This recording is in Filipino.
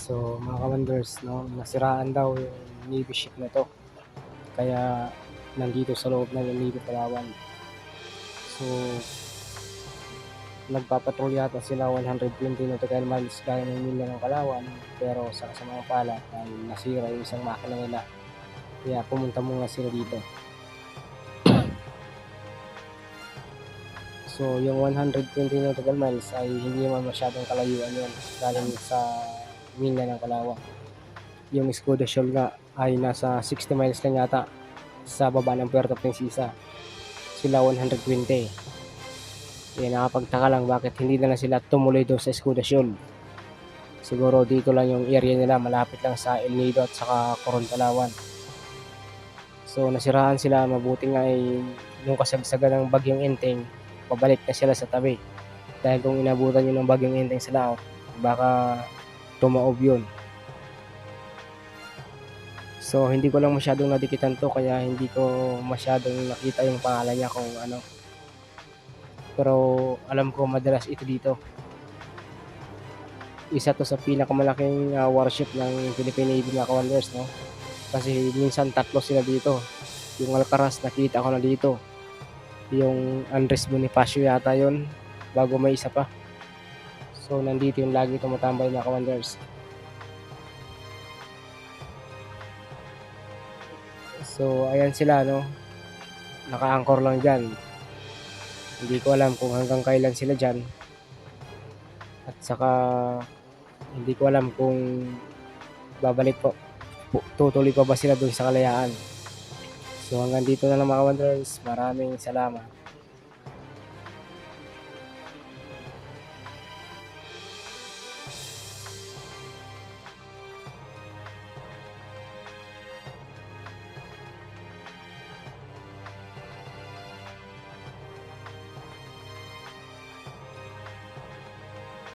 So mga ka-wonders, no, nasiraan daw yung Navy ship na to. Kaya nandito sa loob ng Navy Palawan. So nagpapatrolya yata sila 120 nautical miles gaya ng nila ng Kalawan pero sa kasamang pala ay nasira yung isang makina nila kaya pumunta muna sila dito so yung 120 nautical miles ay hindi naman masyadong kalayuan yun galing sa mina ng Kalawan yung Escudo Shoal nga ay nasa 60 miles lang yata sa baba ng Puerto Princesa sila 120 kaya nakapagtaka lang bakit hindi na lang sila tumuloy doon sa Escudo Shoal. Siguro dito lang yung area nila, malapit lang sa El Nido at saka Coron, So nasiraan sila, mabuti nga ay yung kasagsagan ng bagyong Enteng, pabalik na sila sa tabi. Dahil kung inabutan yun ng bagyong Enteng sa laot, baka tumaob yun. So hindi ko lang masyadong nadikitan to kaya hindi ko masyadong nakita yung pangalan niya kung ano pero alam ko madalas ito dito. Isa to sa pinakamalaking uh, warship ng Philippine Navy mga ka-wonders, no? Kasi minsan tatlo sila dito. Yung Alcaraz nakita ko na dito. Yung Andres Bonifacio yata yon bago may isa pa. So nandito yung lagi tumatambay mga ka-wonders. So ayan sila no. Naka-anchor lang dyan hindi ko alam kung hanggang kailan sila dyan. At saka hindi ko alam kung babalik po. Tutuloy pa ba sila doon sa kalayaan. So hanggang dito na lang mga wanderers. Maraming salamat.